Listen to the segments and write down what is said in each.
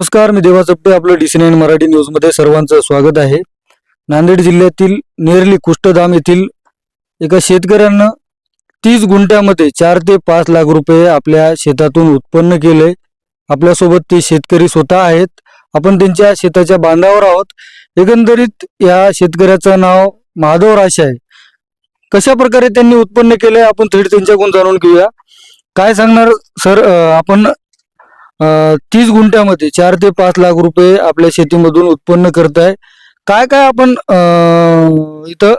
नमस्कार मी देवा चपटे आपलं डी सी नाईन मराठी न्यूजमध्ये सर्वांचं स्वागत आहे. नांदेड जिल्ह्यातील नेरली कुष्ठधाम येथील एका शेतकऱ्यानं तीस गुंठ्यामध्ये चार ते पाच लाख रुपये आपल्या शेतातून उत्पन्न केले. आपल्यासोबत ते शेतकरी स्वतः आहेत. आपण त्यांच्या शेताच्या बांधावर आहोत. एकंदरीत या शेतकऱ्याचं नाव महादेव राश आहे. कशा प्रकारे त्यांनी उत्पन्न केले आपण थेट त्यांच्याकडून जाणून घेऊया. काय सांगणार सर आपण तीस गुंठ्यामध्ये चार ते पाच लाख रुपये आपल्या शेतीमधून उत्पन्न करताय. काय काय आपण इथं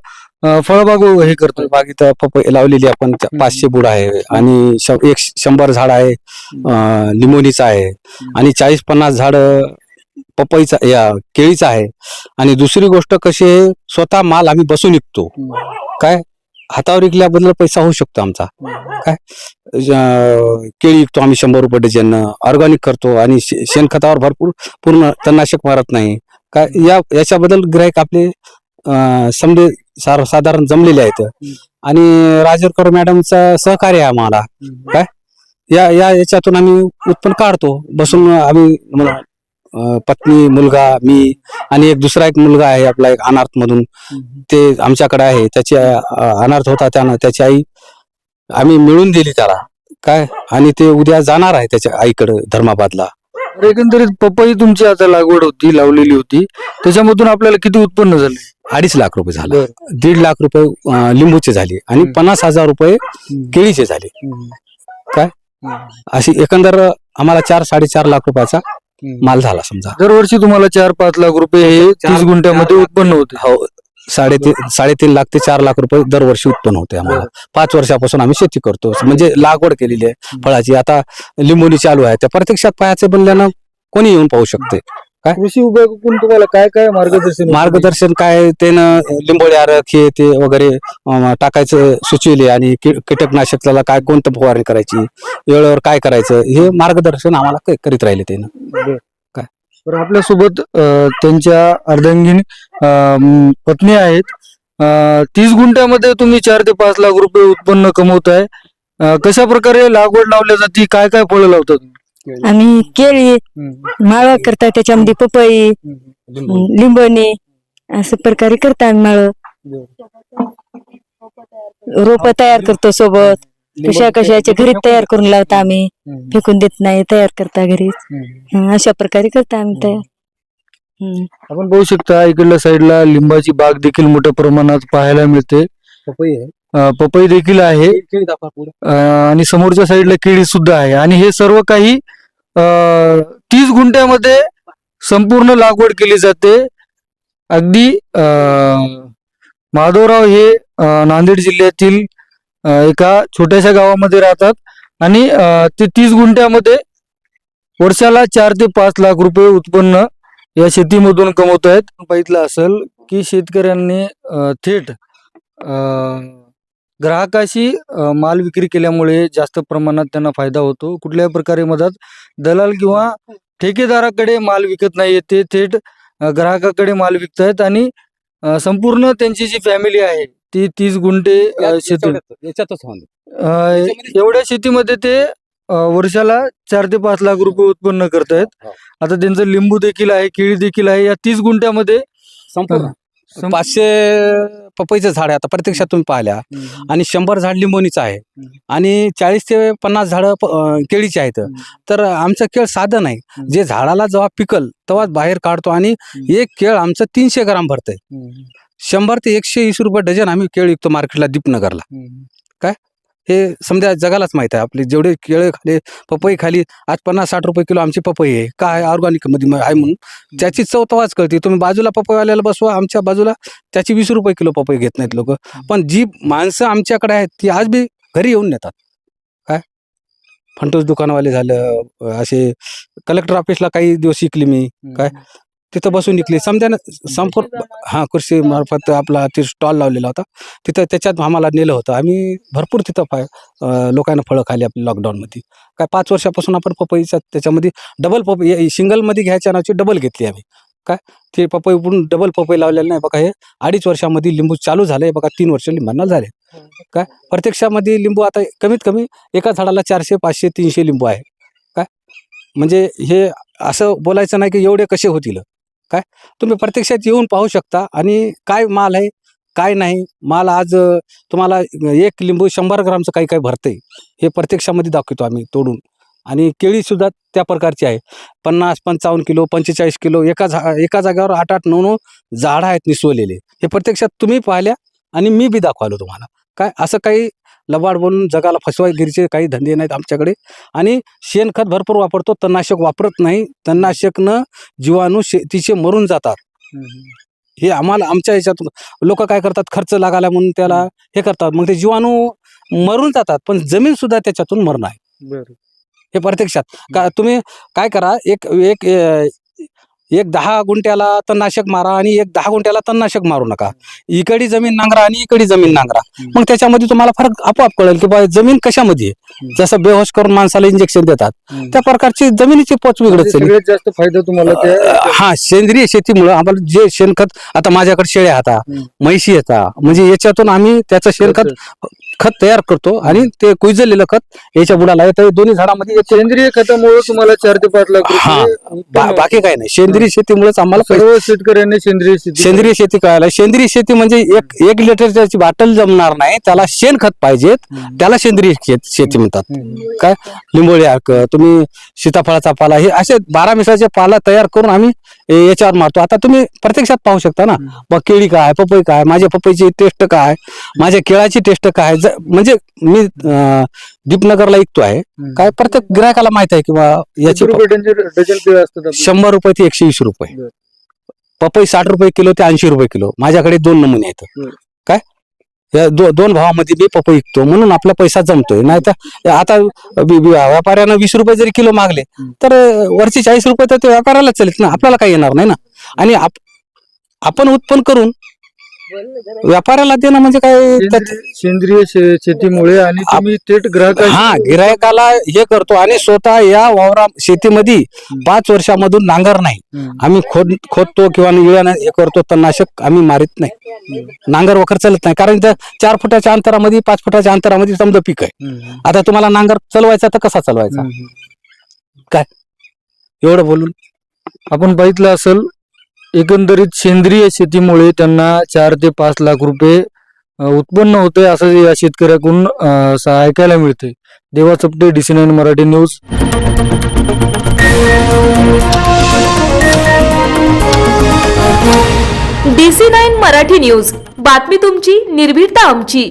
फळबाग हे करतोय? बाग इथं पपई लावलेली आपण. पाचशे बुड आहे आणि एक शंभर झाड आहे. अं, लिंबोनीचं आहे. आणि चाळीस पन्नास झाड पपईचा या केळीचा आहे. आणि दुसरी गोष्ट कशी आहे स्वतः माल आम्ही बसून विकतो. काय? हातावर विकल्याबद्दल पैसा होऊ शकतो आमचा. काय? केळी विकतो आम्ही शंभर रुपये डझन ऑर्गॅनिक करतो आणि शे- शेणखतावर भरपूर पूर्ण तणनाशक मारत नाही. काय? या याच्याबद्दल ग्राहक आपले समजे सार साधारण जमलेले आहेत. आणि राजरकर मॅडमचं सहकार्य आहे आम्हाला. काय? या या याच्यातून आम्ही उत्पन्न काढतो. बसून आम्ही पत्नी मुलगा मी आणि एक दुसरा एक मुलगा आहे आपला एक अनार्थ मधून. ते आमच्याकडे आहे. त्याची अनार्थ होता त्यानं त्याची आई आम्ही मिळून दिली त्याला. काय? आणि ते उद्या जाणार आहे त्याच्या आईकडे धर्माबादला. एकंदरीत पपई तुमची आता लागवड होती लावलेली होती. त्याच्यामधून आपल्याला किती उत्पन्न झाले? अडीच लाख रुपये झाले. दीड लाख रुपये लिंबूचे झाले आणि. पन्नास हजार रुपये केळीचे झाले. काय? अशी एकंदर आम्हाला चार साडेचार लाख रुपयाचा माल झाला समजा. दरवर्षी तुम्हाला चार पाच लाख रुपये हे तीस गुंठ्यामध्ये उत्पन्न होते. हो साडेतीन साडेतीन लाख ते चार लाख रुपये दरवर्षी उत्पन्न होते आम्हाला. पाच वर्षापासून आम्ही शेती करतो. म्हणजे लागवड केलेली आहे फळाची. आता लिंबोनी चालू आहे. त्या प्रत्यक्षात पायाचे बनल्यानं कोणी येऊन पाहू शकते. कृषी विभागाकडून तुम्हाला काय काय मार्गदर्शन? मार्गदर्शन काय त्यानं लिंबोळी आरक हे ते वगैरे अं, टाकायचं सुचविले आणि की- कीटकनाशकाला काय कोणतं फवारणी करायची वेळेवर काय करायचं हे मार्गदर्शन आम्हाला क- करीत राहिले त्यानं काय? तर आपल्यासोबत अं, त्यांच्या अर्धांगिनी अं, पत्नी आहेत. अं, तीस गुंठ्यामध्ये तुम्ही चार ते पाच लाख रुपये उत्पन्न कमवताय. अं, कशा प्रकारे लागवड लावल्या जाते काय काय फळं लावतात आम्ही केळी माळ करता त्याच्यामध्ये पपई लिंबणी असं प्रकारे करता आम्ही माळ. रोप तयार करतो सोबत. कशा कशाचे घरी तयार करून लावता आम्ही. फेकून देत नाही तयार करता घरी. हं, अशा प्रकारे करता आम्ही तयार. हं. आपण बघू शकता इकडल्या साईडला लिंबाची बाग देखील मोठ्या प्रमाणात पाहायला मिळते. पपई देखील आहे. आणि समोरच्या साईडला केळी सुद्धा आहे. आणि हे सर्व काही तीस गुंठ्यामध्ये संपूर्ण लागवड केली जाते. अगदी माधवराव हे नांदेड जिल्ह्यातील एका छोट्याशा गावामध्ये राहतात. आणि ते तीस गुंठ्यामध्ये वर्षाला चार ते पाच लाख रुपये उत्पन्न या शेतीमधून कमवत आहेत बघितलं असेल की शेतकऱ्यांनी थेट अं, ग्राहकाशी माल विक्री केल्यामुळे जास्त प्रमाणात त्यांना फायदा होतो. कुठल्याही प्रकारे मदत दलाल किंवा ठेकेदाराकडे माल विकत नाही ते थेट ग्राहकाकडे माल विकतायत आणि अं, संपूर्ण त्यांची जी फॅमिली आहे ती तीस गुंठे शेती एवढ्या शेतीमध्ये ते वर्षाला चार ते पाच लाख रुपये उत्पन्न करतायत. हो. आता त्यांचं लिंबू देखील आहे केळी देखील आहे या तीस गुंठ्यामध्ये संपूर्ण. पाचशे पपईचं झाड आहे आता प्रत्यक्षात तुम्ही पाहिल्या आणि शंभर झाड लिंबोनीचं आहे. आणि चाळीस ते पन्नास झाड केळीची आहेत. हम्म. तर आमचं केळ साधं नाही. हम्म. जे झाडाला जेव्हा पिकल तेव्हा बाहेर काढतो आणि एक केळ आमचं तीनशे ग्राम भरतंय. शंभर ते एकशे वीस रुपये डझन आम्ही केळ विकतो मार्केटला दीपनगरला. हे समजा जगालाच माहीत आहे. आपले जेवढे केळे खाली पपई खाली आज पन्नास साठ रुपये किलो आमची पपई आहे. काय ऑर्गॅनिकमध्ये आहे म्हणून. त्याची चव तेव्हाच कळते. तुम्ही बाजूला पपईवाल्याला बसवा आमच्या बाजूला त्याची वीस रुपये किलो पपई घेत नाहीत लोक. पण जी माणसं आमच्याकडे आहेत ती आज बी घरी येऊन नेतात. काय? फंटोस दुकानवाले झालं असे कलेक्टर ऑफिसला काही दिवस शिकली मी. काय? तिथं बसून निघली. समजा संपूर्ण हा कृषी मार्फत आपला ते स्टॉल लावलेला होता. तिथं त्याच्यात आम्हाला नेलं होतं. आम्ही भरपूर तिथं फाय लोकांना फळं खाली आपली लॉकडाऊनमध्ये काय पाच वर्षापासून आपण पपईचा त्याच्यामध्ये डबल पपई सिंगलमध्ये घ्यायच्या नावाची डबल घेतली आम्ही. काय? ते पपई उडून डबल पपई लावलेलं नाही. बघा हे अडीच वर्षामध्ये लिंबू चालू झाले बघा तीन वर्ष लिंबांना झाले. काय? प्रत्यक्षामध्ये लिंबू आता कमीत कमी एका झाडाला चारशे पाचशे तीनशे लिंबू आहे. काय? म्हणजे हे असं बोलायचं नाही की एवढे कसे होतील. काय? तुम्ही प्रत्यक्षात येऊन पाहू शकता. आणि काय माल आहे काय नाही माल आज तुम्हाला एक लिंबू शंभर ग्रामचं काही काही भरते हे प्रत्यक्षामध्ये दाखवतो आम्ही तोडून. आणि केळीसुद्धा त्या प्रकारची आहे. पन्नास पंचावन्न किलो पंचेचाळीस किलो एका झा एका जागेवर आठ आठ नऊ नऊ झाडं आहेत निसवलेले. हे प्रत्यक्षात तुम्ही पाहिल्या आणि मी बी दाखवालो तुम्हाला. काय? असं काही लबाड बनून जगाला फसवागिरीचे काही धंदे नाहीत आमच्याकडे. आणि शेणखत भरपूर वापरतो तणनाशक वापरत नाही. तणनाशकनं जीवाणू शेतीचे मरून जातात. हे आम्हाला आमच्या ह्याच्यातून लोक काय करतात? खर्च लागायला म्हणून त्याला हे करतात. मग ते जीवाणू मरून जातात पण जमीन सुद्धा त्याच्यातून मरण आहे बरं. हे प्रत्यक्षात. का तुम्ही काय करा एक एक एक दहा गुंठ्याला तणनाशक मारा आणि एक दहा गुंठ्याला तणनाशक मारू नका इकडी जमीन नांगरा आणि इकडी जमीन नांगरा. मग त्याच्यामध्ये तुम्हाला फरक आपोआप कळेल की बा जमीन कशामध्ये. जसं बेहोश करून माणसाला इंजेक्शन देतात. त्या प्रकारची जमिनीची पोच बिघडत म्हणजे जास्त फायदा तुम्हाला हा सेंद्रिय शेतीमुळे आम्हाला जे शेणखत आता माझ्याकडे शेळ्या आता. म्हैशी येतात म्हणजे याच्यातून आम्ही त्याचं शेणखत खत तयार करतो आणि ते कुजलेलं खत याच्या बुडाला येतं हे दोन्ही झाडामध्ये सेंद्रिय खतामुळे तुम्हाला चार ते पाच लाख हा. रुपये बा-. बाकी काही नाही. सेंद्रिय शेतीमुळेच आम्हाला पैसे- सर्व शेतकऱ्यांनी सेंद्रिय शेती सेंद्रिय शेती करायला सेंद्रिय शेती म्हणजे एक एक लिटरची बाटल जमणार नाही. त्याला शेणखत पाहिजेत. त्याला सेंद्रिय शेत- शेती म्हणतात. काय? लिंबोळी अर्क तुम्ही सीताफळाचा पाला हे असे बारा मिसाचे पाला तयार करून आम्ही याच्यावर मारतो आता तुम्ही प्रत्यक्षात पाहू शकता ना. मग केळी काय पपई काय माझ्या पपईची टेस्ट काय माझ्या केळाची टेस्ट काय म्हणजे मी दीपनगरला ऐकतो आहे. काय प्रत्येक ग्राहकाला माहीत आहे किंवा याची? शंभर रुपये ते एकशे वीस रुपये. पपई साठ रुपये किलो ते ऐंशी रुपये किलो माझ्याकडे दोन नमुने आहेत या दो, दोन भावामध्ये मी पपई विकतो म्हणून आपला पैसा जमतोय. नाही तर आता व्यापाऱ्यानं वीस रुपये जरी किलो मागले तर वरचे चाळीस रुपये तर ते व्यापाऱ्याला चालेल ना आपल्याला काही येणार नाही ना. आणि आप- आपण उत्पन्न करून व्यापाऱ्याला देणं म्हणजे काय? त्यात- सेंद्रिय शे- शेतीमुळे आणि तुम्ही थेट ग्राहक हा गिरायकाला हे करतो आणि स्वतः या वावरा शेतीमध्ये पाच वर्षामधून नांगर नाही. आम्ही खोद खोदतो किंवा इळ्यानं हे करतो तणनाशक आम्ही मारित नाही. नांगर वखर चालत नाही. कारण इथं चार फुटाच्या अंतरामध्ये पाच फुटाच्या अंतरामध्ये समजा पीक आहे. आता तुम्हाला नांगर चालवायचा तर कसा चालवायचा? एवढं बोलून. आपण बघितलं असेल एकंदरीत सेंद्रिय शेतीमुळे त्यांना चार ते पाच लाख रुपये उत्पन्न होते असं या शेतकऱ्याकडून ऐकायला मिळते देवा चपटे D nine Marathi news. D C nine Marathi news. बातमी तुमची निर्भीडता आमची.